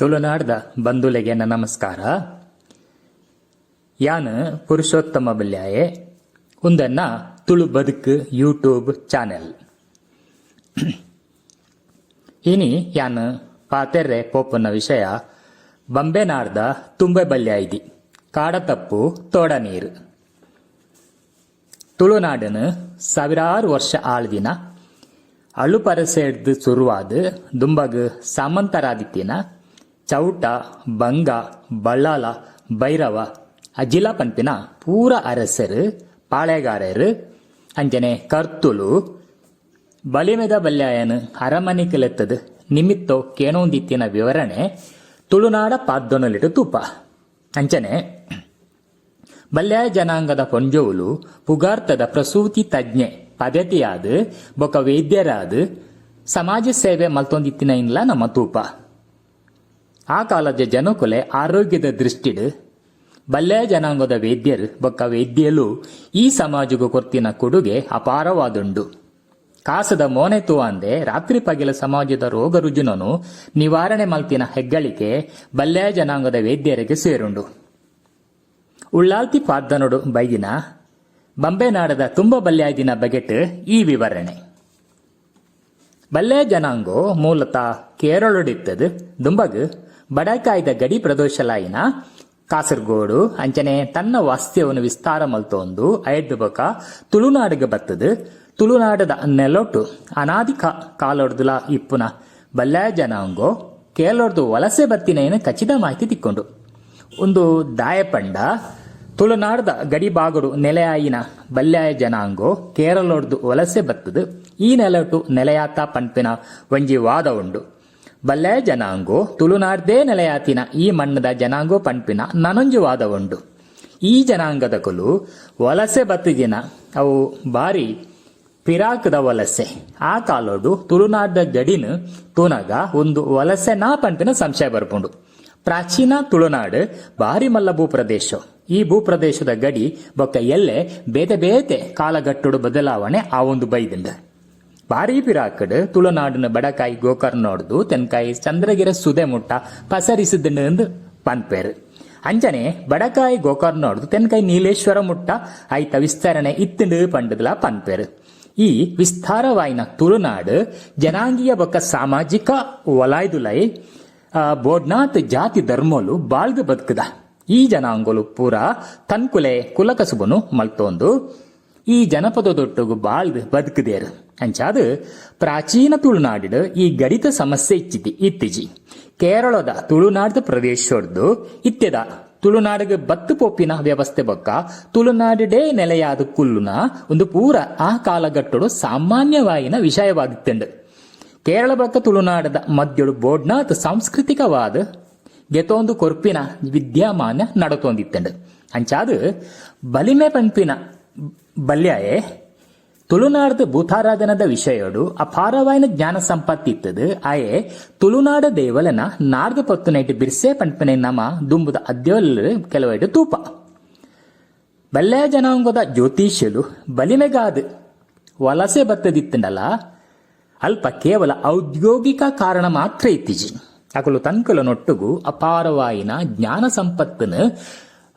ತುಳುನಾಡ್ದ ಬಂಧುಲೆಗೆ ನನ್ನ ನಮಸ್ಕಾರ. ಯಾನ್ ಪುರುಷೋತ್ತಮ ಬಲ್ಯಾಯೆ, ಉಂದನ್ನ ತುಳು ಬದುಕು ಯೂಟ್ಯೂಬ್ ಚಾನೆಲ್. ಇನಿ ಯಾನ್ ಪಾತೆರ್ರೆ ಪೋಪುನ ವಿಷಯ ಬಂಬೆನಾಡ್ದ ತುಂಬೆ ಬಲ್ಯಾಯ್ದಿ ಕಾಡತಪ್ಪು ತೋಡ ನೀರು. ತುಳುನಾಡನು ಸಾವಿರಾರು ವರ್ಷ ಆಳ್ದಿನ ಅಳುಪರಸೆಡ್ದು ಸುರುವಾದ, ದುಂಬಗ್ ಸಾಮಂತರಾದಿತ್ಯನ ಚೌಟ, ಬಂಗ, ಬಳ್ಳಾಲ, ಭೈರವ ಅಜಿಲ ಪಂಪಿನ ಪೂರ ಅರಸರು, ಪಾಳೆಗಾರರು, ಅಂಜನೆ ಕರ್ತುಲು, ಬಲಿಮೆದ ಬಲ್ಯಾಯನ ಅರಮನೆ ಕಲೆತ್ತದ ನಿಮಿತ್ತೋ ಕೇನೊಂದಿತ್ತಿನ ವಿವರಣೆ, ತುಳುನಾಡ ಪಾದ್ದೊನಲಿಟ್ಟು ತೂಪ ಅಂಚನೆ, ಬಲ್ಯಾಯ ಜನಾಂಗದ ಪೊಂಜೋಲು, ಪುಗಾರ್ತದ ಪ್ರಸೂತಿ ತಜ್ಞೆ, ಪದ್ಧತಿಯಾದ, ಬೊಕ ವೈದ್ಯರಾದ, ಸಮಾಜ ಸೇವೆ ಮಲ್ತೊಂದಿತ್ತಿನ ಇನ್ಲ ನಮ್ಮ ತೂಪ ಆ ಕಾಲದ ಜನಕುಲೆ ಆರೋಗ್ಯದ ದೃಷ್ಟಿಡ್. ಬಲ್ಲೆ ಜನಾಂಗದ ವೈದ್ಯರು, ಬೊಕ್ಕ ವೈದ್ಯಲು ಈ ಸಮಾಜಗೂ ಕೊರ್ತಿನ ಕೊಡುಗೆ ಅಪಾರವಾದುಂಡು. ಕಾಸದ ಮೋನೆತು ಅಂದೆ ರಾತ್ರಿ ಪಗಿಲ ಸಮಾಜದ ರೋಗ ರುಜುನನು ನಿವಾರಣೆ ಮಲ್ತಿನ ಹೆಗ್ಗಳಿಕೆ ಬಲ್ಲೆ ಜನಾಂಗದ ವೈದ್ಯರಿಗೆ ಸೇರುಂಡು. ಉಳ್ಳಾಲ್ತಿ ಪಾದ್ದನೊಡು ಬೈದಿನ ಬಂಬೆನಾಡದ ತುಂಬ ಬಲ್ಯಾಯ್ದಿನ ಬಗೆಟ್ ಈ ವಿವರಣೆ. ಬಲ್ಲೆ ಜನಾಂಗೋ ಮೂಲತಃ ಕೇರಳೊಡಿತ್ತದು, ದುಂಬಗ್ ಬಡಕಾಯ್ದ ಗಡಿ ಪ್ರದೇಶಲಾಯಿನ ಕಾಸರಗೋಡು, ಅಂಚನೆ ತನ್ನ ವಾಸ್ತ್ಯವನ್ನು ವಿಸ್ತಾರ ಮಲ್ತೊಂದು ಐದು ಬೊಕ ತುಳುನಾಡಿಗೆ ಬತ್ತದು, ತುಳುನಾಡದ ನೆಲೊಟ್ಟು, ಅನಾದಿ ಕಾಲೊಡ್ದುಲ ಇಪ್ಪುನ ಬಲ್ಲಾಯ ಜನಾಂಗೋ ಕೇಳೋರ್ದು ವಲಸೆ ಬತ್ತಿನ ಖಚಿತ ಮಾಹಿತಿ ತಿಕ್ಕೊಂಡು. ಒಂದು ದಾಯಪಂಡ, ತುಳುನಾಡದ ಗಡಿಬಾಗಡು ನೆಲೆಯಾಯಿನ ಬಲ್ಯಾಯ ಜನಾಂಗೋ, ಕೇರಳೊಡ್ದು ವಲಸೆ ಬತ್ತದು, ಈ ನೆಲಟು ನೆಲೆಯಾತ ಪಂಪಿನ ಒಂಜಿ ವಾದ ಉಂಡು. ಬಲ್ಯಾಯ ಜನಾಂಗೋ ತುಳುನಾಡ್ದೇ ನೆಲೆಯಾತಿನ ಈ ಮಣ್ಣದ ಜನಾಂಗೋ ಪಂಪಿನ ನನಂಜುವಾದ ಉಂಡು ಈ ಜನಾಂಗದ ಕುಲು ವಲಸೆ ಬತ್ತಿಗಿನ ಅವು ಬಾರಿ ಪಿರಾಕದ ವಲಸೆ. ಆ ಕಾಲೋಡು ತುಳುನಾಡ್ದ ಗಡಿನ ತುನಗ ಒಂದು ವಲಸೆ ನಾ ಪಂಪಿನ ಸಂಶಯ ಬರ್ಪುಂಡು. ಪ್ರಾಚೀನ ತುಳುನಾಡು ಬಾರಿ ಮಲ್ಲ ಭೂಪ್ರದೇಶ. ಈ ಭೂಪ್ರದೇಶದ ಗಡಿ ಬೊಕ್ಕ ಎಲ್ಲೆ ಬೇತೆ ಬೇತೆ ಕಾಲಗಟ್ಟುಡು ಬದಲಾವಣೆ ಆ ಒಂದು ಬೈದಿಂಡ ಬಾರಿ ಪಿರಾಕಡ್ ತುಳುನಾಡಿನ ಬಡಕಾಯಿ ಗೋಕರ್ನೋಡ್ದು ತೆನ್ಕಾಯಿ ಚಂದ್ರಗಿರ ಸುದೆ ಮುಟ್ಟ ಪಸರಿಸಿದ ಪನ್ಪೇರು. ಅಂಜನೆ ಬಡಕಾಯಿ ಗೋಕರ್ನೋಡ್ದು ತೆನ್ಕಾಯಿ ನೀಲೇಶ್ವರ ಮುಟ್ಟ ಐತ ವಿಸ್ತರಣೆ ಇತ್ತಿಂಡು ಪಂಡದಲ ಪನ್ಪೇರು. ಈ ವಿಸ್ತಾರವಾಯಿನ ತುಳುನಾಡು ಜನಾಂಗೀಯ ಬೊಕ್ಕ ಸಾಮಾಜಿಕ ವಲಾಯ್ದುಲೈ ಬೋಡ್ನಾಥ್ ಜಾತಿ ಧರ್ಮೋಲು ಬಾಳ್ದು ಬದುಕದ. ಈ ಜನಾಂಗೋಲು ಪೂರ ತನ್ಕುಲೆ ಕುಲಕಸುಬನು ಮಲ್ತೊಂದು. ಈ ಜನಪದದೊಟ್ಟುಗು ಬಾಳ್ದು ಬದುಕದೇರು. ಅಂಚಾದ ಪ್ರಾಚೀನ ತುಳುನಾಡಿದ ಈ ಗಣಿತ ಸಮಸ್ಯೆ ಇಚ್ಚಿತಿ ಇತ್ತಿಜಿ. ಕೇರಳದ ತುಳುನಾಡ್ದ ಪ್ರದೇಶದ್ದು ಇತ್ತೆದ ತುಳುನಾಡಿಗೆ ಬತ್ತು ಪೊಪ್ಪಿನ ವ್ಯವಸ್ಥೆ ಬೊಕ್ಕ ತುಳುನಾಡಿಡೇ ನೆಲೆಯಾದ ಕುಲ್ಲುನ ಒಂದು ಪೂರ ಆ ಕಾಲಘಟ್ಟಡು ಸಾಮಾನ್ಯವಾಗಿನ ವಿಷಯವಾಗಿತ್ತಂಡು ಕೇರಳ ಬಕ್ಕ ತುಳುನಾಡದ ಮಧ್ಯಡು ಬೋಡ್ನಾಥ್ ಸಾಂಸ್ಕೃತಿಕವಾದ ಗೆತೊಂದು ಕೊರ್ಪಿನ ವಿದ್ಯಮಾನ ನಡತೊಂದಿತ್ತಂಡು ಅಂಚಾದ ಬಲಿಮೆ ಪಂಪಿನ ಬಲ್ಯಾಯೆ, ತುಳುನಾಡದ ಭೂತಾರಾಧನದ ವಿಷಯಡು ಅಪಾರವಾಯಿನ ಜ್ಞಾನ ಸಂಪತ್ತಿತ್ತದು. ಆಯೆ, ತುಳುನಾಡ ದೇವಲನ ನಾರ್ದ ಪೊತ್ತುನೈಟ್ ಬಿರ್ಸೆ ಪಂಪನೆ ನಮ ದುಂಬುದ ಅದ್ಯೋಲ ಕೆಲವೆಡು ತೂಪ. ಬಲ್ಲೆ ಜನಾಂಗದ ಜ್ಯೋತಿಷ್ಯಲು ಬಲಿಮೆಗಾದ ವಲಸೆ ಬತ್ತದಿತ್ತಂಡಲ್ಲ ಅಲ್ಪ ಕೇವಲ ಔದ್ಯೋಗಿಕ ಕಾರಣ ಮಾತ್ರ ಇತ್ತೀಜಿ. ಅಕಲು ತನ್ಕಲ ನೊಟ್ಟುಗು ಅಪಾರವಾಯಿನ ಜ್ಞಾನ ಸಂಪತ್ತನು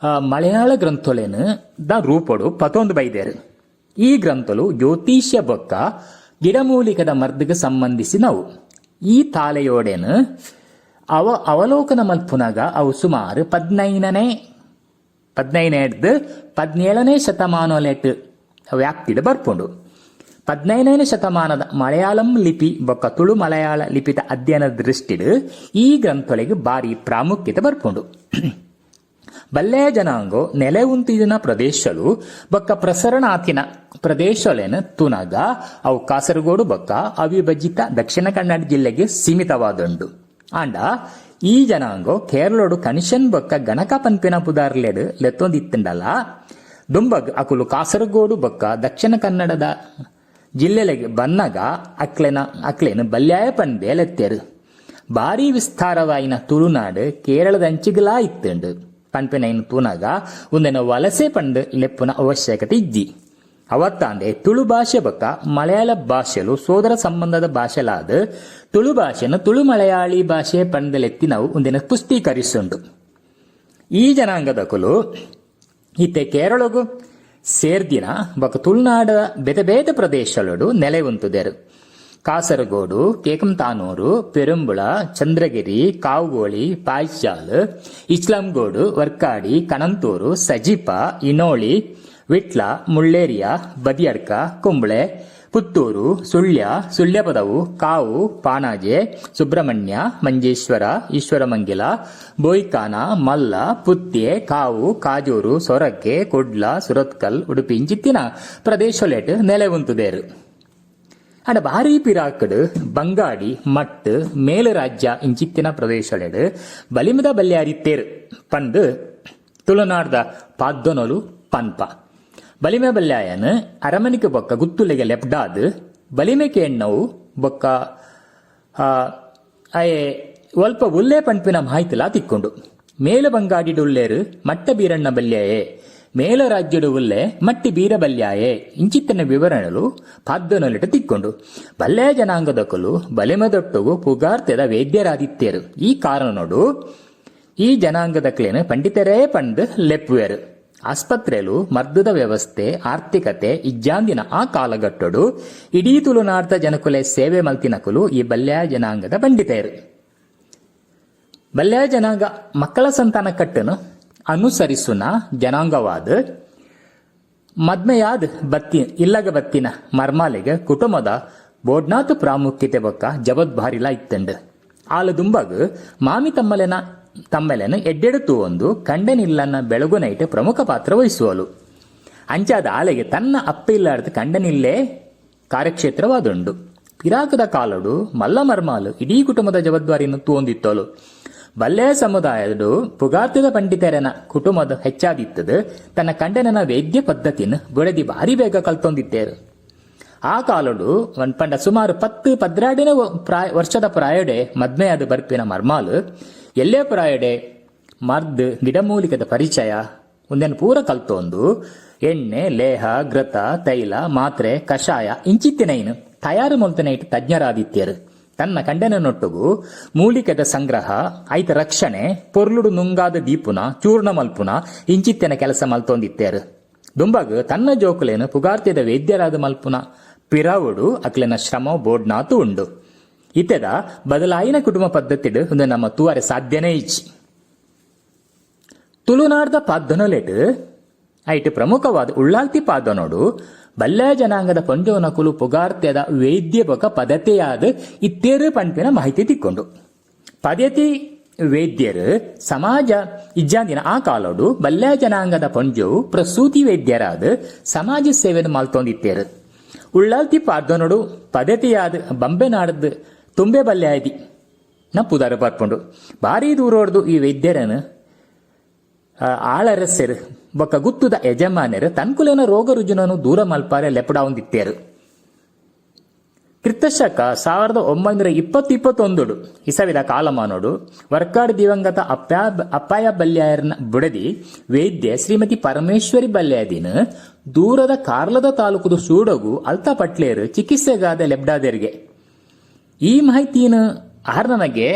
ಮಲಯಾಳ ಗ್ರಂಥೊಲೆನು ದ ರೂಪಡು ಪತೊಂದು ಬೈದೇರು. ಈ ಗ್ರಂಥಲು ಜ್ಯೋತಿಷ್ಯ ಬೊಕ್ಕ ಗಿಡಮೂಲಿಕದ ಮರ್ದಿಗೆ ಸಂಬಂಧಿಸಿನವು ಈ ತಾಲೆಯೋಡೆನು ಅವ ಅವಲೋಕನ ಮಲ್ಪುನಾಗ ಅವು ಸುಮಾರು ಪದ್ನೈನನೇ, ಪದ್ನೈನೇಡ್ದು ಪದ್ನೇಳನೇ ಶತಮಾನಲೆಟ್ ವ್ಯಾಪ್ತಿಡ್ ಬರ್ಪುಂಡು. ಪದ್ನೈದನೇ ಶತಮಾನದ ಮಲಯಾಳಂ ಲಿಪಿ ಬೊಕ್ಕ ತುಳು ಮಲಯಾಳ ಲಿಪಿದ ಅಧ್ಯಯನದ ದೃಷ್ಟಿಡು ಈ ಗ್ರಂಥೊಳಗೆ ಬಾರಿ ಪ್ರಾಮುಖ್ಯತೆ ಬರ್ಪುಂಡು. ಬಲ್ಲೆಯ ಜನಾಂಗೋ ನೆಲೆ ಉಂತಿದಿನ ಪ್ರದೇಶಲು, ಬೊಕ್ಕ ಪ್ರಸರಣಾತಿನ ಪ್ರದೇಶಲೇನ ತುನಗ, ಅವು ಕಾಸರಗೋಡು ಬೊಕ್ಕ ಅವಿಭಜಿತ ದಕ್ಷಿಣ ಕನ್ನಡ ಜಿಲ್ಲೆಗೆ ಸೀಮಿತವಾದಂಡು ಆಂಡ, ಈ ಜನಾಂಗೋ ಕೇರಳೋಡು ಕನಿಷನ್ ಬೊಕ್ಕ ಗಣಕ ಪಂಪಿನ ಪುದಾರ್ಲೆಡ್ ಲೆತ್ತೊಂದಿತ್ತಂಡಲ್ಲ ದುಂಬಗ್ ಅಕುಲು ಕಾಸರಗೋಡು ಬೊಕ್ಕ ದಕ್ಷಿಣ ಕನ್ನಡದ ಜಿಲ್ಲೆಲೆಗೆ ಬನ್ನಗ ಅಕ್ಲೆನ ಅಕ್ಲೆನ ಬಲ್ಯಾಯ ಪಂಪೆ ಲೆತ್ತೆರು. ಬಾರಿ ವಿಸ್ತಾರವಾಯಿನ ತುಳುನಾಡು ಕೇರಳದ ಅಂಚಿಗಲಾ ಇತ್ತುಂಡು ಪನ್ಪೆನೈನ್ ತೂನಗ ಉಂದೆನ ವಲಸೆ ಪಂಡ್ ಲೆಪ್ಪುನ ಅವಶ್ಯಕತೆ ಇದ್ದಿ. ಅವತ್ತಾಂದೆ ತುಳು ಭಾಷೆ ಬೊಕ್ಕ ಮಲಯಾಳ ಭಾಷೆಲು ಸೋದರ ಸಂಬಂಧದ ಭಾಷೆಲಾದ ತುಳು ಭಾಷೆನ ತುಳು ಮಲಯಾಳಿ ಭಾಷೆ ಪಂಡಲೆತ್ತಿ ನಾವು ಒಂದಿನ ಪುಷ್ಟೀಕರಿಸುಂಡು ಈ ಜನಾಂಗದಕುಲು ಇತ್ತೆ ಕೇರಳಗು ಸೇರ್ದಿನ ಬೊಕ ತುಳುನಾಡ ಬೇತೆ ಬೇತೆ ಪ್ರದೇಶಗಳು ನೆಲೆ ಉಂತುದೆರು ಕಾಸರಗೋಡು, ಕೇಕಂತಾನೂರು, ಪೆರುಂಬುಳ, ಚಂದ್ರಗಿರಿ, ಕಾವುಗೋಳಿ ಪಾಯ್ಚಾಲ್ ಇಸ್ಲಾಂಗೋಡು, ವರ್ಕಾಡಿ, ಕಣಂತೂರು, ಸಜಿಪ, ಇನೋಳಿ, ವಿಟ್ಲ, ಮುಳ್ಳೇರಿಯ, ಬದಿಯಡ್ಕ, ಕುಂಬಳೆ, ಪುತ್ತೂರು, ಸುಳ್ಯ, ಸುಳ್ಯಪದವು, ಕಾವು ಪಾಣಾಜೆ ಸುಬ್ರಹ್ಮಣ್ಯ, ಮಂಜೇಶ್ವರ, ಈಶ್ವರಮಂಗಿಲ, ಬೋಯ್ಕಾನ, ಮಲ್ಲ, ಪುತ್ತೆ, ಕಾವು, ಕಾಜೂರು ಸೊರಕೆ ಕೊಡ್ಲ, ಸುರತ್ಕಲ್, ಉಡುಪಿ, ಇಂಚಿತ್ತಿನ ಪ್ರದೇಶಲೆಟ್ ನೆಲೆ ಉಂತುದೇರು ಬಾರಿ ಪಿರಾಕಡ್, ಬಂಗಾಡಿ ಮಟ್ ಮೇಲು ರಾಜ್ಯ ಇಂಚಿತ್ತಿನ ಪ್ರದೇಶಲೆಡ್, ಬಲಿಮದ ಬಲ್ಯಾರಿತ್ತೇರು ಪಂದ್ ತುಳುನಾಡ್ದ ಪಾದ್ದೊನೊಲು ಪನ್ಪ. ಬಲಿಮೆ ಬಲ್ಯಾಯನ್ ಅರಮನಿಕೆ ಬೊಕ್ಕ ಗುತ್ತುಲೆಗೆ ಲೆಪ್ಡಾದ್ ಬಲಿಮೆಕೆ ಎಣ್ಣವು ಬೊಕ್ಕ ಅಯೆ ಒಲ್ಪ ಉಲ್ಲೆ ಪಂಪಿನ ಮಾಹಿತಿಲ ತಿಕ್ಕೊಂಡು. ಮೇಲು ಬಂಗಾಡಿಡು ಉಲ್ಲೇರು ಮಟ್ಟ ಬೀರಣ್ಣ ಬಲ್ಯಾಯೆ. ಮಟ್ಟಿ ಬೀರ ಬಲ್ಯಾಯೆ ಇಂಚಿತ್ತಿನ ವಿವರಣೆಲು ಪಾದ್ದನೊಲಿಟ ತಿಕ್ಕೊಂಡು, ಬಲ್ಲೆ ಜನಾಂಗದಕಲು ಬಲಿಮೆದೊಟ್ಟುಗು ಪುಗಾರ್ತೆದ ವೇದ್ಯರಾದಿತ್ಯರು. ಈ ಕಾರಣನೋಡು ಈ ಜನಾಂಗದಕ್ಲೇನು ಪಂಡಿತರೇ ಪಂಡ್ ಲೆಪ್ಪುವೆರು. ಆಸ್ಪತ್ರೆಲು ಮರ್ದದ ವ್ಯವಸ್ಥೆ, ಆರ್ಥಿಕತೆ, ಇಜ್ಜಾಂದಿನ ಆ ಕಾಲಘಟ್ಟಡು ಇಡೀ ತುಳುನಾಡ್ದ ಜನಕುಲೆ ಸೇವೆ ಮಲ್ತಿನಕುಲು ಈ ಬಲ್ಯ ಜನಾಂಗದ ಪಂಡಿತೆಯರು ಬಲ್ಯ ಜನಾಂಗ ಮಕ್ಕಳ ಸಂತಾನ ಕಟ್ಟನು? ಅನುಸರಿಸುನ ಜನಾಂಗವಾದ ಮದ್ಮೆಯಾದ ಬತ್ತಿ, ಇಲ್ಲಗ ಬತ್ತಿನ ಮರ್ಮಾಲೆಗೆ ಕುಟುಂಬದ ಬೋಡ್ನಾಥ ಪ್ರಾಮುಖ್ಯತೆ ಬೊಕ್ಕ ಜಬದ್ಭಾರಿಲ ಇತ್ತಂಡು. ಆಲ ದುಂಬಗ ಮಾಮಿ ತಮ್ಮಲೆನ, ತಮ್ಮೆಲೆನ ಎಡ್ಡೆಡುತ್ತು ಒಂದು ಕಂಡನಿಲ್ಲನ ಬೆಳಗು ನೈಟ್ ಪ್ರಮುಖ ಪಾತ್ರ ವಹಿಸುವಲು. ಅಂಚಾದ ಆಲೆಗೆ ತನ್ನ ಅಪ್ಪಿಲ್ಲಾರ್ದ ಕಂಡನಿಲ್ಲೇ ಕಾರ್ಯಕ್ಷೇತ್ರವಾದುಂಡು. ಪಿರಾಕದ ಕಾಲಡು ಮಲ್ಲ ಮರ್ಮಾಲು ಇಡೀ ಕುಟುಂಬದ ಜವಾಬ್ದಾರಿಯನ್ನು ತೂಂದಿತ್ತೋಲು ಬಲ್ಲೆ ಸಮುದಾಯಡು ಪುಗಾರ್ತದ ಪಂಡಿತರನ ಕುಟುಂಬದ ಹೆಚ್ಚಾದಿತ್ತದು ತನ್ನ ಕಂಡನನ ವೈದ್ಯ ಪದ್ಧತಿಯನ್ನು ಬುಡದಿ ಭಾರಿ ಬೇಗ ಕಲ್ತೊಂದಿದ್ದೇರು ಆ ಕಾಲಡು ಪಂಡ ಸುಮಾರು ಪತ್ತು ಪದ್ರಾಡಿನ ಪ್ರಾಯ, ವರ್ಷದ ಪ್ರಾಯಡೆ ಮದ್ಮೆಯಾದ ಬರ್ಪಿನ ಮರ್ಮಾಲು, ಎಲ್ಲೇ ಪ್ರಾಯಡೆ ಮರ್ದ್ ಗಿಡಮೂಲಿಕದ ಪರಿಚಯ ಒಂದೇನು ಪೂರ ಕಲ್ತೊಂದು, ಎಣ್ಣೆ, ಲೇಹ, ಗ್ರತ, ತೈಲ, ಮಾತ್ರೆ, ಕಷಾಯ, ಇಂಚಿತ್ತಿನೈನು ತಯಾರು ಮೊಲ್ತನೈಟ್ ತಜ್ಞರಾದಿತ್ಯರು ತನ್ನ ಕಂಡನನೊಟ್ಟುಗು ಮೂಲಿಕೆದ ಸಂಗ್ರಹ, ಐತ ರಕ್ಷಣೆ, ಪೊರ್ಲುಡು ನುಂಗಾದ ದೀಪುನ, ಚೂರ್ಣ ಮಲ್ಪುನ, ಇಂಚಿತ್ತೆನ ಕೆಲಸ ಮಲ್ತೊಂದಿತ್ತೇರು. ದುಂಬಗ್ ತನ್ನ ಜೋಕುಲೇನು ಪುಗಾರ್ತಿದ ವೈದ್ಯರಾದ ಮಲ್ಪುನ, ಪಿರಾವುಡು, ಅಕ್ಲೆನ ಶ್ರಮ, ಬೋಡ್ನಾತು ಉಂಡು. ಇತ್ತೆದ ಬದಲಾಯಿನ ಕುಟುಂಬ ಪದ್ಧತಿಡು ಒಂದು ನಮ್ಮ ತೂವರೆ ಸಾಧ್ಯನೇ ಇಚ್ಚಿ ತುಳುನಾಡ್ದ ಪಾದ್ದನೊಲೆಟ್ ಐಟ್ ಪ್ರಮುಖವಾದ ಉಳ್ಳಾಲ್ತಿ ಪಾದ್ದನೋಡು ಬಲ್ಲೆ ಜನಾಂಗದ ಪಂಜೋನಕುಲು ಪುಗಾರ್ತ್ಯದ ವೈದ್ಯ ಬೊಕ ಪದತೆಯಾದ ಇತ್ತೇರು ಪಂಪಿನ ಮಾಹಿತಿ ತಿಕ್ಕೊಂಡು. ಪದತಿ ವೈದ್ಯರು ಸಮಾಜ ಇಜ್ಜಾಂದಿನ ಆ ಕಾಲೋಡು ಬಲ್ಲೆ ಜನಾಂಗದ ಪಂಜವು ಪ್ರಸೂತಿ ವೈದ್ಯರಾದ ಸಮಾಜ ಸೇವೆನ ಮಾಲ್ತೊಂದಿತ್ತೇರು ಉಳ್ಳಾಲ್ತಿ ಪಾರ್ದನೋಡು ಪದತಿಯಾದ ಬಂಬೆ ಬಂಬೆನಾಡದ ತುಂಬೆ ಬಲ್ಯಾದಿ ನ ಪುದಾರ ಬರ್ಕೊಂಡು ಭಾರಿ ದೂರೋಡ್ದು ಈ ವೈದ್ಯರನ್ನು ಆಳರಸ್ಸೆರು ಬೊಕ್ಕ ಗುತ್ತುದ ಯಜಮಾನರು ತನ್ಕುಲೇನ ರೋಗ ರುಜುನನು ದೂರ ಮಲ್ಪಾರೆ ಲೆಪಡಾವಂದಿತ್ತೇರು. ಕ್ರಿತಶಕ ಸಾವಿರದ ಒಂಬೈನೂರ ಇಪ್ಪತ್ತು ಇಪ್ಪತ್ತೊಂದುಡು ಇಸವಿದ ಕಾಲಮಾನೋಡು ವರ್ಕಾಡ್ ದಿವಂಗತ ಅಪ್ಪಾಯ ಬಲ್ಯಾಯರ್ನ ಬುಡದಿ ವೈದ್ಯ ಶ್ರೀಮತಿ ಪರಮೇಶ್ವರಿ ಬಲ್ಯಾದಿನ ದೂರದ ಕಾರ್ಲದ ತಾಲೂಕುದು ಸೂಡಗು ಅಲ್ತ ಪಟ್ಲೇರು ಚಿಕಿತ್ಸೆಗಾದ ಲೆಬ್ಡಾದೇರಿಗೆ ಈ ಮಾಹಿತಿಯನ್ನು ಆರ್ನನಗೆ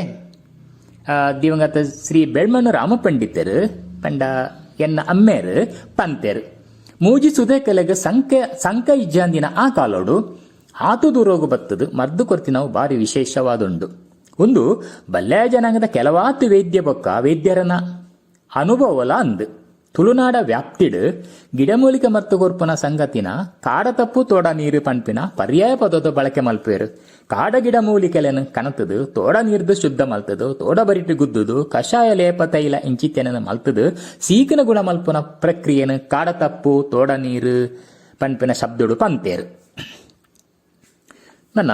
ಆ, ದಿವಂಗತ ಶ್ರೀ ಬೆಳ್ಮಣ್ಣು ರಾಮಪಂಡಿತರು ಪಂಡ ಎನ್ನ ಅಮ್ಮೇರ್ ಪಂತೆರ್. ಮೂಜಿ ಸುದೇ ಕಲೆಗ ಸಂಕೆ ಸಂಕ ಇಜ್ಜಾಂದಿನ ಆ ಕಾಲೋಡು ಆತು ದೂರೋಗ ಬತ್ತದು ಮರ್ದು ಕೊರ್ತಿನವು ಬಾರಿ ವಿಶೇಷವಾದುಂಡು. ಒಂದು ಬಲ್ಯ ಜನಾಂಗದ ಕೆಲವಾತು ವೈದ್ಯ ಬೊಕ್ಕ ವೈದ್ಯರನ ಅನುಭವಲ ಅಂದ್. ತುಳುನಾಡ ವ್ಯಾಪ್ತಿಡ್ ಗಿಡಮೂಲಿಕೆ ಮತ್ತು ಗೊರ್ಪುನ ಸಂಗತಿನ ಕಾಡ ತಪ್ಪು ತೋಡ ನೀರು ಪಂಪಿನ ಪರ್ಯಾಯ ಪದದ ಬಳಕೆ ಮಲ್ಪೇರು ಕಾಡ ಗಿಡ ಮೂಲಿಕೆಲೆನು ಕನತದು ತೋಡ ನೀರ್ದು ಶುದ್ಧ ಮಲ್ತದು, ತೋಡ ಬರಿಟ್ಟು ಗುದ್ದುದು, ಕಷಾಯ ಲೇಪ ತೈಲ ಇಂಚಿತೆನ ಮಲ್ತದು, ಸೀಕನ ಗುಣ ಮಲ್ಪುನ ಪ್ರಕ್ರಿಯೆನು ಕಾಡ ತಪ್ಪು ತೋಡ ನೀರು ಪಂಪಿನ ಶಬ್ದಡು ಪಂತೇರು ನನ್ನ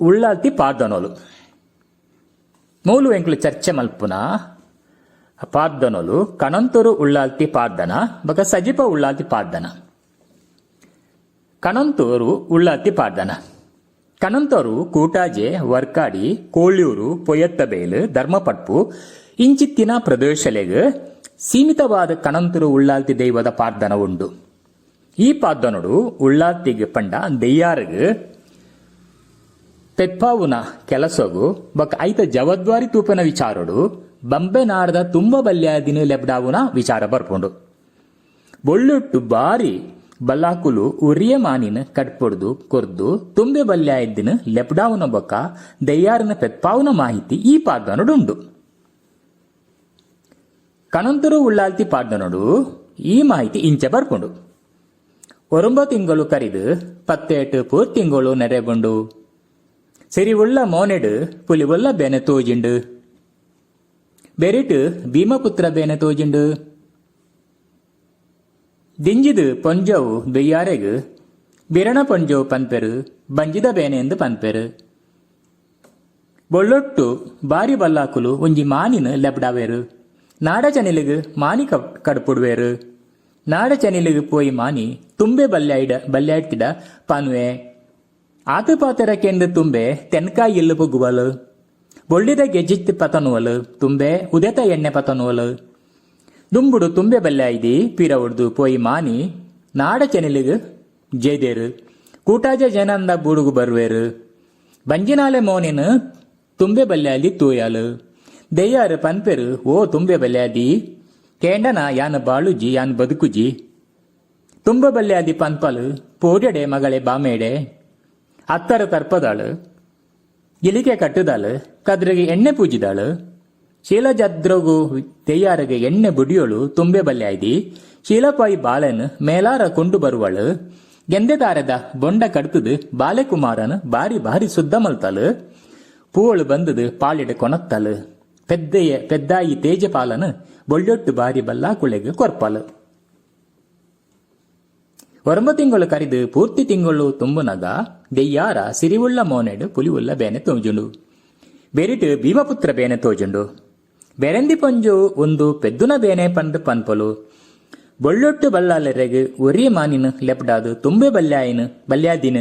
ಉಳ್ಳಾಲ್ತಿ ಪಾರ್ದನೋಲು ಮೂಲು ಎಂಕ್ಲು ಚರ್ಚೆ ಮಲ್ಪುನ? ಪಾರ್ದನೋಲು ಕಣಂತೂರು ಉಳ್ಳಾಲ್ತಿ ಪಾರ್ದನ ಬಗ ಸಜಿಪ ಉಳ್ಳಾಲ್ತಿ ಪಾರ್ದನ ಕಣಂತೂರು ಉಳ್ಳಾಲ್ತಿ ಪಾರ್ದನ ಕಣಂತೂರು ಕೂಟಾಜೆ, ವರ್ಕಾಡಿ, ಕೋಳ್ಯೂರು ಪೊಯ್ಯತ್ತಬೇಲು ಧರ್ಮಪಟ್ಪು, ಇಂಚಿತ್ತಿನ ಪ್ರದೇಶಲೆಗ್ ಸೀಮಿತವಾದ ಕಣಂತೂರು ಉಳ್ಳಾಲ್ತಿ ದೈವದ ಪಾರ್ದನ ಉಂಡು. ಈ ಪಾದ್ದನುಡು ಉಳ್ಳಾತಿಗೆ ಪಂಡ ದೆಯ್ಯಾರಗ ಪೆಪ್ಪಾವುನ ಕೆಲಸಗು, ಬಕ್ ಐತ ಜವಾಬ್ದಾರಿ ತೂಪನ ವಿಚಾರಡು ಬಂಬೆ ನಾಡದ ತುಂಬ ಬಲ್ಯಾದಿನ ಲೆಬ್ಡಾವುನ ವಿಚಾರ ಬರ್ಕೊಂಡು. ಬೊಳ್ಳುಟ್ಟು ಬಾರಿ ಬಲ್ಲಾಕುಲು ಉರಿಯ ಮಾನಿನ ಕಟ್ಪೊಡ್ದು ಕೊರ್ದು ತುಂಬೆ ಬಲ್ಯ ಇದ್ದಿನ ಲೆಪ್ಡಾವುನ ಬೊಕ್ಕ ದಯ್ಯಾರನ ಪೆತ್ಪಾವುನ ಮಾಹಿತಿ ಈ ಪಾಡ್ದನಡುಂಡು ಕನಂತರು ಉಳ್ಳಾಲ್ತಿ ಪಾಡ್ದನಡು ಈ ಮಾಹಿತಿ ಇಂಚೆ ಬರ್ಕೊಂಡು. ಒರಂಬ ತಿಂಗಳು ಕರಿದು ಪತ್ತೇಟು ಪೂರ್ ತಿಂಗಳು ನೆರೆಗೊಂಡು. ಸರಿ ಉಳ್ಳ ಮೋನೆಡು ಪುಲಿ ಬೆನೆ ತೋಜಿಂಡು. ಬೆರಿಟು ಭೀಮಪುತ್ರ ಬೇನೆ ತೋಜಿಂಡು. ದಿಂಜಿದು ಪೊಂಜವು ದೊಯ್ಯಾರೆಗು, ಬಿರಣ ಪೊಂಜವು ಪನ್ಪೆರು, ಬಂಜಿದ ಬೇನೆ ಎಂದು ಪನ್ಪೆರು. ಬೊಳ್ಳೊಟ್ಟು ಬಾರಿ ಬಲ್ಲಾಕುಲು ಒಂಜಿ ಮಾನಿನ ಲೆಬ್ಡಾವೆರು. ನಾಡ ಚನಿಲಿಗು ಮಾನಿ ಕಡ್ಪುಡುವೆರು. ನಾಡ ಚನಿಲಿಗು ಪೋಯಿ ಮಾನಿ ತುಂಬೆ ಬಲ್ಯಾಯ್ಡ ಬಲ್ಯಾಡ್ತಿಡ ಪನ್ವೆ. ಆತು ಪಾತೆರಕ್ಕೆಂದು ತುಂಬೆ ತೆನ್ಕಾಯಿ ಇಲ್ಲು ಬುಗ್ಗುವಲು ಬೊಳ್ಳಿದ ಗೆಜ್ಜಿತ್ ಪತನುವಲು, ತುಂಬೆ ಉದೆತ ಎಣ್ಣೆ ಪತನುವಲು. ದುಂಬುಡು ತುಂಬೆ ಬಲ್ಯಾಯ್ದಿ ಪೀರ ಉಡ್ದು ಪೋಯಿ ಮಾನಿ, ನಾಡ ಚೆನಿಲಿಗು ಜೈದೇರು. ಕೂಟಾಜ ಜನಂದ ಬೂಡುಗು ಬರ್ವೇರು. ಬಂಜಿನಾಲೆ ಮೋನಿನ ತುಂಬೆ ಬಲ್ಯಾಲಿ ತೂಯಾಲು. ದೆಯ್ಯಾರು ಪನ್ಪೆರು, ಓ ತುಂಬೆ ಬಲ್ಯಾದಿ ಕೇಂಡನ ಯಾನ ಬಾಳುಜಿ, ಯಾನ್ ಬದುಕುಜಿ. ತುಂಬ ಬಲ್ಯಾದಿ ಪನ್ಪಲು ಪೋಡೆಡೆ ಮಗಳೆ ಬಾಮೇಡೆ. ಅತ್ತರ ತರ್ಪದಾಳು. ಇಲಿಕೆ ಕಟ್ಟದಾಳು, ಕದ್ರಗೆ ಎಣ್ಣೆ ಪೂಜಿದಾಳು. ಶೀಲಜದ್ರಗು ತೆಯ್ಯಾರಗೆ ಎಣ್ಣೆ ಬುಡಿಯೋಳು ತುಂಬೆ ಬಲ್ಯಾಯ್ದಿ. ಶೀಲಪಾಯಿ ಬಾಳನ್ ಮೇಲಾರ ಕೊಂಡು ಬರುವಳು. ಗೆಂದೆದಾರದ ಬೊಂಡ ಕಡ್ತದು ಬಾಲೆಕುಮಾರನ್ ಬಾರಿ ಬಾರಿ ಸುದ್ದ ಮಲ್ತಲು ಪೂವಳು ಬಂದದು ಪಾಳಿಡ ಕೊನತ್ತಲು ಪೆದ್ದೆಯ ಪೆದ್ದಾಯಿ ತೇಜಪಾಲನ್ ಬೊಳ್ಳೊಟ್ಟು ಬಾರಿ ಬಲ್ಲಾ ಕುಳೆಗೆ ಕೊರ್ಪಲು ಒರಂಬ ತಿಂಗಳು ಕರಿದು ಪೂರ್ತಿ ತಿಂಗಳು ತುಂಬುನಗ, ದೆಯ್ಯಾರ ಸಿರಿವುಳ್ಳ ಮೋನೆಡು ಪುಲಿವುಳ್ಳ ಬೇನೆ ತೋಜುಂಡು. ಬೆರಿಟು ಭೀಮಪುತ್ರ ಬೇನೆ ತೋಜುಂಡು. ಬೆರೆಂದಿ ಪೊಂಜು ಒಂದು ಪೆದ್ದುನ ಬೇನೆ ಪಂದು ಪನ್ಪಲು. ಬೊಳ್ಳೊಟ್ಟು ಬಲ್ಲಾಲೆರೆಗು ಒರಿಯ ಮಾನಿನ ಲೆಪ್ಡಾದು ತುಂಬೆ ಬಲ್ಯಾಯಿನ ಬಲ್ಯಾದಿನ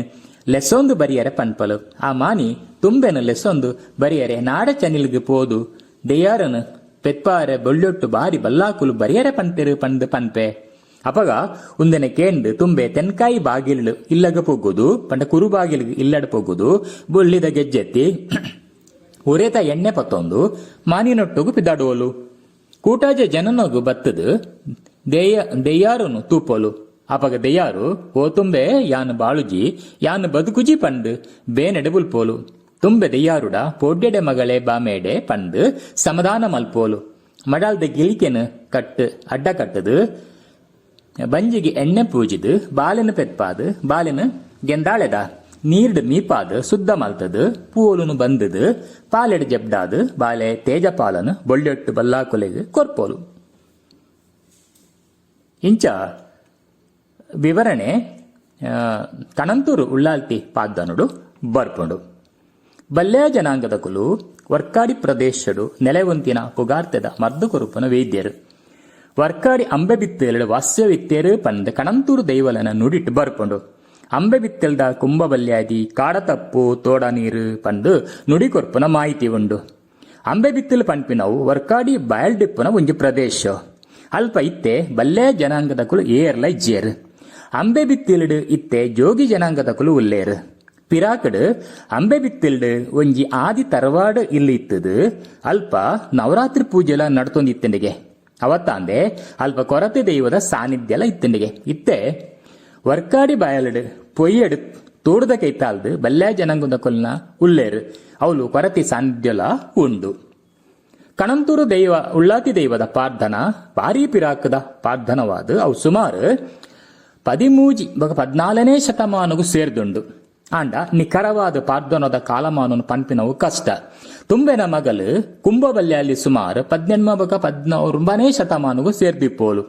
ಲೆಸೊಂದು ಬರಿಯರೆ ಪನ್ಪಲು. ಆ ಮಾನಿ ತುಂಬೆನ ಲೆಸೊಂದು ಬರಿಯರೆ ನಾಡ ಚನಿಲ್ಗೆ ಪೋದು. ದೆಯ್ಯಾರನು ಪೆತ್ಪಾರೆ ಬೊಳ್ಳೊಟ್ಟು ಬಾರಿ ಬಲ್ಲಾಕುಲು ಬರಿಯರೆ ಪಂತೆರು ಪಂದು ಪನ್ಪೆ. ಅಪಗ ಉಂದೆನೆ ಕೇಂಡ್ ತುಂಬೆ ತೆನ್ಕಾಯಿ ಬಾಗಿಲ್ ಇಲ್ಲಗ ಪೋಗುದು, ಪಂಡ ಕುರು ಬಾಗಿಲ್ ಇಲ್ಲಡ ಪೋಗುದು, ಬುಳ್ಳಿದ ಗೆಜ್ಜೆತ್ತಿ ಉರೇತ ಎಣ್ಣೆ ಪತ್ತೊಂದು, ಮಾನಿನೊಟ್ಟುಗು ಪಿದಾಡುವಲು. ಕೂಟಾಜ ಜನನಗು ಬತ್ತದು, ದೇಯ ದೆಯ್ಯಾರನು ತೂಪೋಲು. ಅಪಗ ದೆಯ್ಯಾರು ಓ ತುಂಬೆ ಯಾನ್ ಬಾಳುಜಿ, ಯಾನ್ ಬದುಕುಜಿ ಪಂಡು ಬೇನೆಡೆ ಬುಲ್ಪೋಲು. ತುಂಬೆ ದೆಯ್ಯಾರುಡ ಪೋಡ್ಯಡೆ ಮಗಳೇ ಬಾಮೇಡೆ ಪಂಡು ಸಮಾಧಾನ ಮಲ್ಪೋಲು. ಮಡಾಲ್ದ ಗಿಳಿಕೆನು ಕಟ್ಟು, ಅಡ್ಡ ಕಟ್ಟದು ಬಂಜಿಗೆ ಎಣ್ಣೆ ಪೂಜಿದು, ಬಾಲಿನ ಪೆತ್ಪಾದು ಬಾಲಿನ ಗೆಂದಾಳೆದ, ನೀರ್ಡ್ ಮೀಪಾದ್, ಸುದ್ದ ಮಲ್ತದು ಪೂವಲುನು ಬಂದದು, ಪಾಲೆಡ್ ಜಬ್ಡಾದು ಬಾಲೆ ತೇಜಪಾಲನು ಬೊಳ್ಳೆಟ್ಟು ಬಲ್ಲಾಕೊಲೆಗೆ ಕೊರ್ಪೋಲು. ಇಂಚ ವಿವರಣೆ ಕಣಂತೂರು ಉಳ್ಳಾಲ್ತಿ ಪಾದ್ದನುಡು ಬರ್ಪುಂಡು. ಬಲ್ಲೆ ಜನಾಂಗದ ಕುಲು, ವರ್ಕಾಡಿ ಪ್ರದೇಶಡು ನೆಲೆವಂತಿನ ಪುಗಾರ್ತೆದ ಮರ್ದು ಕೊರುಪನ ವೇದ್ಯರು. ವರ್ಕಾಡಿ ಅಂಬೆ ಬಿತ್ತೇಳು ವಾಸ್ಯ ಪಂದ ಕಣಂತೂರು ದೈವಲನ ನುಡಿಟ್ ಬರ್ಪುಂಡು. ಅಂಬೆ ಬಿತ್ತೆಲ್ದ ಕುಂಭಬಲ್ಯಾದಿ ಕಾಡತಪ್ಪು ತೋಡ ನೀರು ಪಂದು ನುಡಿ ಕೊರ್ಪುನ ಮಾಹಿತಿ ಉಂಡು. ಅಂಬೆ ಬಿತ್ತಲು ಪಂಪಿನವು ವರ್ಕಾಡಿ ಬಯಲ್ಡಿಪ್ಪುನ ಒಂಜಿ ಪ್ರದೇಶ ಅಲ್ಪ ಇತ್ತೆ ಬಲ್ಲೆ ಜನಾಂಗದ ಕುಲು ಏರ್ಲ ಇಜ್ಜೇರು. ಅಂಬೆ ಬಿತ್ತಿಲ್ಡು ಇತ್ತೆ ಜೋಗಿ ಜನಾಂಗದ ಕುಲು ಉಲ್ಲೇರು. ಪಿರಾಕಡ್ ಅಂಬೆ ಬಿತ್ತಿಲ್ಡು ಒಂಜಿ ಆದಿ ತರವಾಡು ಇಲ್ಲಿ ಇತ್ತದು. ಅಲ್ಪ ನವರಾತ್ರಿ ಪೂಜೆಲ ನಡ್ತೊಂದಿತ್ತಂಡಿಗೆ ಅವತ್ತಾಂದೆ ಅಲ್ಪ ಕೊರತೆ ದೈವದ ಸಾನ್ನಿಧ್ಯಲ ಇತ್ತಿಂಡಿಗೆ. ಇತ್ತೆ, ವರ್ಕಾಡಿ ಬಾಯಲಡು, ಪೊಯ್ಯಡು, ತೋಡದ ಕೈತಾಲ್ದು, ಬಲ್ಯ ಜನಾಂಗದ ಕೊಲ್ನ ಉಲ್ಲೇರು ಅವಳು ಕೊರತೆ ಸಾನ್ನಿಧ್ಯಲ ಉಂಡು. ಕಣಂತೂರು ದೈವ, ಉಳ್ಳಾತಿ ದೈವದ ಪಾರ್ಧನ ಭಾರಿ ಪಿರಾಕದ ಪಾರ್ಧನವಾದ ಅವು ಸುಮಾರು ಪದಿಮೂಜಿ ಬೊಕ ಪದ್ನಾಲನೇ ಶತಮಾನಗೂ ಸೇರ್ದುಂಡು. ಆಂಡ ನಿಖರವಾದ ಪಾರ್ದೊನದ ಕಾಲಮಾನನು ಪನ್ಪಿನವು ಕಷ್ಟ. ತುಂಬೆನ ಮಗಲು ಕುಂಭಬಲ್ಯಲ್ಲಿ ಸುಮಾರು ಪದ್ನೆನ್ಮ ಬೊಕ ಪದ್ನೊಂಬನೇ ಶತಮಾನಗೂ ಸೇರ್ದಿಪ್ಪೋಲು.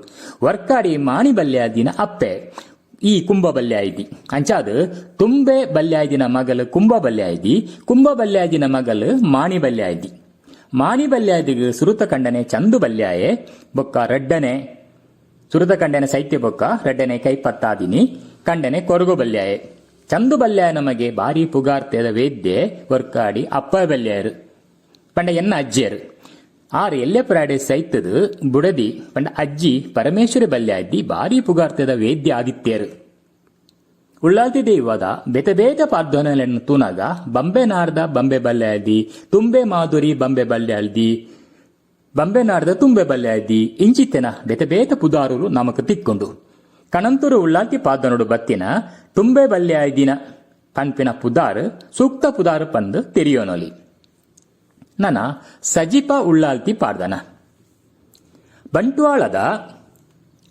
ವರ್ಕಾಡಿ ಮಾಣಿ ಬಲ್ಯಾದಿನ ಅಪ್ಪೆ ಈ ಕುಂಭ ಬಲ್ಯಾಯ್ದಿ ಅಂಚಾದು ತುಂಬೆ ಬಲ್ಯಾಯ್ದಿನ ಮಗಲು ಕುಂಭ ಕುಂಭಬಲ್ಯಾಯ್ದಿನ ಕುಂಭ ಬಲ್ಯಾಯ್ದಿನ ಮಗಲು ಮಾಣಿ ಬಲ್ಯಾಯಿದಿ ಮಾಣಿ ಸುರುತ ಕಂಡನೆ ಚಂದು ಬಲ್ಯಾಯೆ ಬೊಕ್ಕ ರಡ್ಡನೆ ಸುರುತ ಕಂಡನೆ ಸೈತ್ಯ ಬೊಕ್ಕ ರಡ್ಡನೆ ಕೈಪತ್ತಾದಿನಿ, ಕಂಡನೆ ಕೊರಗು ಬಲ್ಯಾಯೆ ಚಂದು ಬಲ್ಯಾಯ ನಮಗೆ ಬಾರಿ ಪುಗಾರ್ತೆದ ವೇದ್ಯೆ ವರ್ಕಾಡಿ ಅಪ್ಪ ಬಲ್ಯರು ಪಂಡ ಎನ್ನ ಅಜ್ಜಿಯರು. ಆರ್ ಎಲ್ಲೆ ಪ್ರಾಡೆ ಸೈತದು ಬುಡದಿ, ಪಂಡ ಅಜ್ಜಿ ಪರಮೇಶ್ವರಿ ಬಲ್ಯಾದಿ ಬಾರಿ ಪುಗಾರ್ತದ ವೇದ್ಯ ಆದಿತ್ಯರು ಉಳ್ಳಾಲ್ತಿ ದೇವದ ಬೆತ ಬೇತ ಪಾದ್ದೊನಲೆನ್ನು ತೂನಾಗ ಬಂಬೆ ನಾರ್ದ ಬಂಬೆ ಬಲ್ಯಾದಿ ತುಂಬೆ ಮಾಧುರಿ ಬಂಬೆ ಬಲ್ಯಾಲ್ದಿ ಬಂಬೆ ನಾರ್ದ ತುಂಬೆ ಬಲ್ಯಾದಿ ಇಂಚಿತ್ತೆನ ಬೆತ ಬೇತ ಪುದಾರುಲು ನಮಕ ತಿಕ್ಕೊಂಡು. ಕಣಂತೂರು ಉಳ್ಳಾಲ್ತಿ ಪಾದ್ದನೊಡು ಬತ್ತಿನ ತುಂಬೆ ಬಲ್ಯಾದಿನ ಪನ್ಪಿನ ಪುದಾರ್, ಸೂಕ್ತ ಪುದಾರ್ ಪಂದ್ ತೆರಿಯೋನೊಲಿ. ನನ ಸಜಿಪ ಉಳ್ಳಾಲ್ತಿ ಪಾಡ್ದನ. ಬಂಟ್ವಾಳದ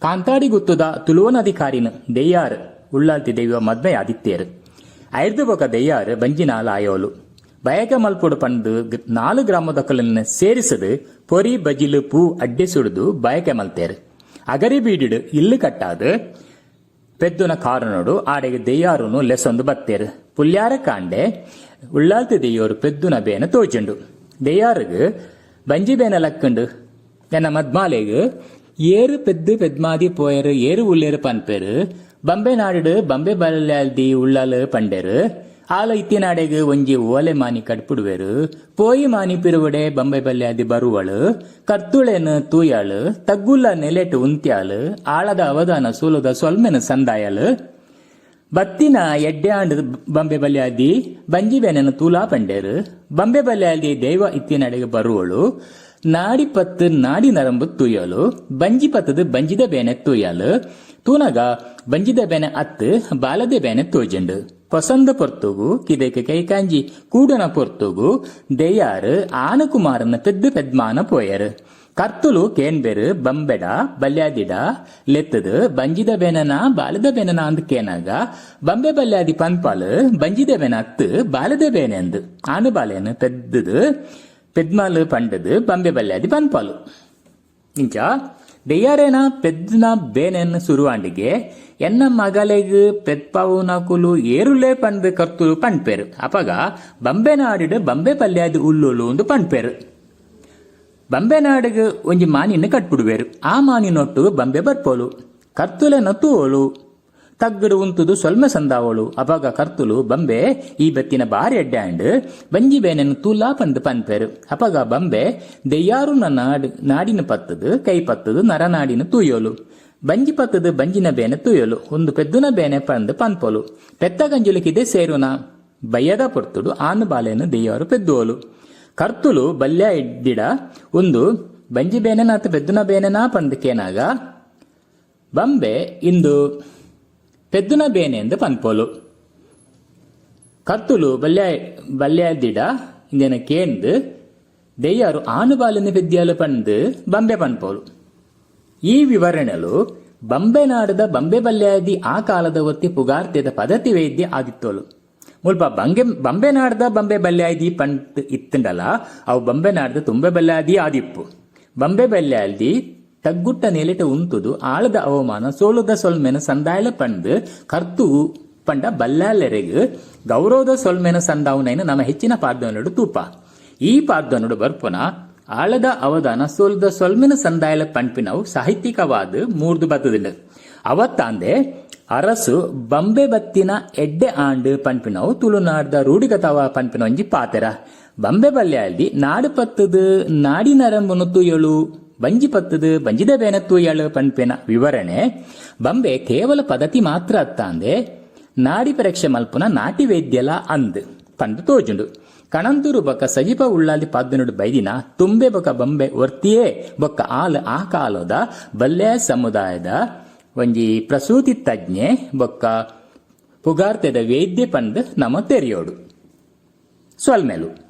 ಕಾಂತಾಡಿ ಗುತ್ತದ ತುಳುವನಧಿಕಾರಿನ ದೆಯ್ಯಾರ್ ಉಳ್ಳಾಲ್ತಿ ದೈವ ಮದ್ವೆ ಆದಿತ್ಯರು. ಐರ್ದು ಬೊಕ ದೆಯ್ಯಾರ್ ಬಂಜಿನಾಲ ಆಯೋಲು ಬಯಕ ಮಲ್ಪುಡು ಪಂಡು ನಾಲ್ ನಾಲು ಗ್ರಾಮದಕ್ಕಲನ್ನು ಸೇರಿಸದು ಪೊರಿ ಬಜಿಲು ಪೂ ಅಡ್ಡೆ ಸುಡಿದು ಬಯಕೆ ಮಲ್ತೇರು. ಅಗರಿ ಬೀಡಿಡು ಇಲ್ಲು ಕಟ್ಟಾದು ಪೆದ್ದುನ ಕಾರಣೋಡು ಆಡೆಗೆ ದೆಯ್ಯಾರುನು ಲೆಸೊಂದು ಬತ್ತೇರು. ಪುಲ್ಯಾರ ಕಾಂಡೆ, ಉಳ್ಳಾಲ್ತಿ ದೆಯ್ಯೋರು ಪೆದ್ದುನ ಬೇನ ತೋಜುಂಡು. ದೆಯ್ಯಾರುಗು ಬಂಜಿ ಬೇನ ಲಕ್ಕಂಡು. ಎನ್ನ ಮದ್ಮಾಲೆಗು ಏರು ಪೆದ್ದು ಪೆದ್ಮಾದಿ ಪೋಯರು, ಏರು ಉಲ್ಲೇರು ಪನ್ಪೇರು. ಬಂಬೆ ನಾಡಿಡು ಬಂಬೆ ಬಲ್ಲಾಲ್ದಿ ಉಳ್ಳಾಲು ಪಂಡೇರು. ಓಲೆ ಮಾನಿ ಕಟ್ಪುಡುವೆರು ಪೋಯಿ ಮಾನಿ ಪಿರುವಡೆ ಬಂಬೆ ಬಲ್ಯಾದಿ ಬರುವಳು. ಕರ್ತುಳೆನು ತೂಯಾಳು. ತಗ್ಗುಲ ನೆಲೆಟು ಉಂತ್ಯಾಳು. ಆಳದ ಅವಧಾನ ಸೂಲದ ಸೊಲ್ಮೆನ ಸಂದಾಯಲು. ಬತ್ತಿನ ಎಡ್ಡೆ ಆಂಡ್ ಬಂಬೆ ಬಲ್ಯಾದಿ ಬಂಜಿ ಬೇನನ ತೂಲಾ ಪಂಡೇರು. ಬಂಬೆ ಬಲ್ಯಾದಿ ದೈವ ಇತ್ತಿನಡೆಗೆ ಬರುವಳು. ನಾಡಿ ಪತ್ತು ನಾಡಿ ನರಂಬು ತೂಯಲು. ಬಂಜಿ ಪತ್ತದು ಬಂಜಿದ ಬೇನೆ ತೂಯಲು. ತೂನಗ ಬಂಜಿದ ಬೇನೆ ಅತ್ತು, ಬಾಲದೆ ಬೇನೆ ತೋಜಂಡು. ಪೊಸಂದ ಪೊರ್ತುಗು, ಕಿದೆಕೆ ಕೈಕಾಂಜಿ, ಕೂಡನ ಪೊರ್ತುಗು, ದೆಯಾರ್, ಆನಕುಮಾರನ ಪೆದ್ದು ಪೆದ್ಮಾನ ಪೋಯರ್. ಕರ್ತುಲು ಕೇನ್ಬೆರು, ಬಂಬೆಡ, ಬಲ್ಯಾದಿಡ, ಲೆತ್ತದು, ಬಂಜಿದ ಬೆನನ, ಬಾಲದ ಬೆನನ ಅಂದ್ ಕೇನಾಗ, ಬಂಬೆ ಬಲ್ಯಾದಿ ಪನ್ಪಾಲು, ಬಂಜಿದ ಬೆನ ಅತ್ತು, ಬಾಲದ ಬೇನೆ ಅಂದು ಆನು ಬಾಲೆನು ಪೆದ್ದದು ಪೆದ್ಮಾಲು ಪಂಡದು, ಬಂಬೆ ಬಲ್ಯಾದಿ ಪನ್ಪಾಲು. ಇಂಚ ದೆಯ್ಯಾರೇನ ಪೆದ್ದನ ಬೇನೆನ್ನು ಸುರುವಾಂಡಿಗೆ ಎನ್ನ ಮಗಲೆಗ್ ಪೆದ್ಪಾವು ನಕುಲು ಏರುಲೇ ಪಂಡ್ ಕರ್ತುಲು ಪಂಡ್ಪೇರು ಅಪಗ ಬಂಬೆ ನಾಡಿಡು ಬಂಬೆ ಪಲ್ಯಾದ ಉಲ್ಲುಲು ಒಂದು ಪಂಡ್ಪೇರು ಬಂಬೆ ನಾಡಿಗೆ ಒಂಜಿ ಮಾನಿನ ಕಟ್ಬಿಡುವೇರು. ಆ ಮಾನಿನೊಟ್ಟು ಬಂಬೆ ಬರ್ಪೋಲು. ಕರ್ತುಲೆನ ತೂವೋಲು ತಗ್ಗಡು ಉಂತುದು ಸೊಲ್ಮೆ ಸಂದಾವಳು ಅಪಗ ಕರ್ತುಲು ಬಂಬೆ ಈ ಬೆತ್ತಿನ ಬಾರಿ ಅಡ್ಡ್ಯಾಂಡ್ ಬಂಜಿ ಬೇನೆನ್ ತೂಲಾ ಪಂದು ಪನ್ಪೆರು. ಅಪಗ ಬಂಬೆ ದೆಯ್ಯಾರು ನಾಡ್ ನಾಡಿನ ಪತ್ತದು ಕೈ ಪತ್ತದು ನರನಾಡಿನ ತೂಯೋಲು ಬಂಜಿ ಪಕ್ಕದ ಬಂಜಿನ ಬೇನೆ ತೂಯೋಲು ಒಂದು ಪೆದ್ದುನ ಬೇನೆ ಪಂದ ಪನ್ಪೋಲು. ಪೆತ್ತ ಗಂಜುಲಿಕಿದೆ ಸೇರುನ ಬಯ್ಯದ ಪೊರ್ತುಡು ಆನು ಬಾಲೆನು ದೆಯ್ಯಾರು ಪೆದ್ದೋಲು ಕರ್ತುಲು ಬಲ್ಯ ಇಡ್ಡಿಡ, ಒಂದು ಬಂಜಿ ಬೇನೆನಾತ ಪೆದ್ದುನ ಬೇನೆನಾ ಪಂದಕೇನಾಗ ಬಂಬೆ ಇಂದು ಪೆದ್ದುನ ಬೇನೆ ಪನ್ಪೋಲು. ಕರ್ತುಲು ಬಲ್ಯ ಬಲ್ಯ ದಿಡ ಇಂದೇನ ಕೇಂದು ದೆಯ್ಯಾರು ಆನುಬಾಲಿನ ಪೆದ್ಯಾಲು ಪಂದು ಬಂಬೆ ಪನ್ಪೋಲು. ಈ ವಿವರಣೆಲು ಬಂಬೆ ನಾಡದ ಬಂಬೆ ಬಲ್ಯಾದಿ ಆ ಕಾಲದ ಒತ್ತಿ ಪುಗಾರ್ತೆದ ಪದ್ಧತಿ ವೈದ್ಯ ಆದಿತ್ತೋಲು ಮುಲ್ಪ ಬಂಗೆ, ಬಂಬೆ ನಾಡ್ದ ಬಂಬೆ ಬಲ್ಯಾದಿ ಪಂಟ್ ಇತ್ತಂಡಲ, ಅವು ಬಂಬೆ ನಾಡ್ದ ತುಂಬೆ ಬಲ್ಯಾದಿ ಆದಿಪ್ಪು. ಬಂಬೆ ಬಲ್ಯಾದಿ ತಗ್ಗುಟ್ಟ ನೆಲೆಟ ಉಂತುದು ಆಳದ ಅವಮಾನ ಸೋಲುದ ಸೊಲ್ಮೆನ ಸಂದಾಯಲ ಪಂಡ್ ಕರ್ತು ಪಂಡ ಬಲ್ಲಾಲೆರೆಗ್ ಗೌರವದ ಸೊಲ್ಮೆನ ಸಂದಾವನೈನ ನಮ್ಮ ಹೆಚ್ಚಿನ ಪಾದ್ದನಡು ತೂಪ. ಈ ಪಾದ್ದನಡು ಬರ್ಪುನ ಆಳದ ಅವಧಾನ ಸೋಲುದ ಸೊಲ್ಮೆನ ಸಂದಾಯಲ ಪಂಪಿನವು ಸಾಹಿತ್ಯಿಕವಾದ ಮೂರ್ದು ಬತ್ತದಿಲ್ಲ ಅವತ್ತಾಂದೆ ಅರಸು ಬಂಬೆ ಬತ್ತಿನ ಎಡ್ಡೆ ಆಂಡ್ ಪಂಪಿನವು ತುಳುನಾಡ್ದ ರೂಢಿಗತವ ಪಂಪಿನ ಒಂಜಿ ಪಾತೆರ. ಬಂಬೆ ಬಲ್ಯಾಲ್ದಿ ನಾಡು ಪತ್ತದು ನಾಡಿ ನರಂಬುನು ಬಂಜಿ ಪತ್ತದು ಬಂಜಿದ ಬೇನ ತುಯಳು ಪಂಪಿನ ವಿವರಣೆ. ಬಂಬೆ ಕೇವಲ ಪದ್ಧತಿ ಮಾತ್ರ ಅತ್ತಾಂದೆ ನಾಡಿ ಪರೀಕ್ಷೆ ಮಲ್ಪುನ ನಾಟಿ ವೈದ್ಯಲ ಅಂದ್. ಪಂದು ತೋಜುಂಡು. ಕಣಂತೂರು ಬೊಕ್ಕ ಸಜಿಪ ಉಳ್ಳಾಲಿ ಪಾದ್ದನುಡು ಬೈದಿನ, ತುಂಬೆ ಬೊಕ್ಕ ಬಂಬೆ ಒರ್ತಿಯೇ ಬೊಕ್ಕ ಆಲ್ ಆ ಕಾಲದ ಬಲ್ಲೆ ಸಮುದಾಯದ ಒಂಜಿ ಪ್ರಸೂತಿ ತಜ್ಞೆ ಬೊಕ್ಕ ಪುಗಾರ್ತೆದ ವೈದ್ಯ ಪಂದ್ ನಮ ತೆರೆಯೋಡು. ಸ್ವಲ್ಮೆಲು.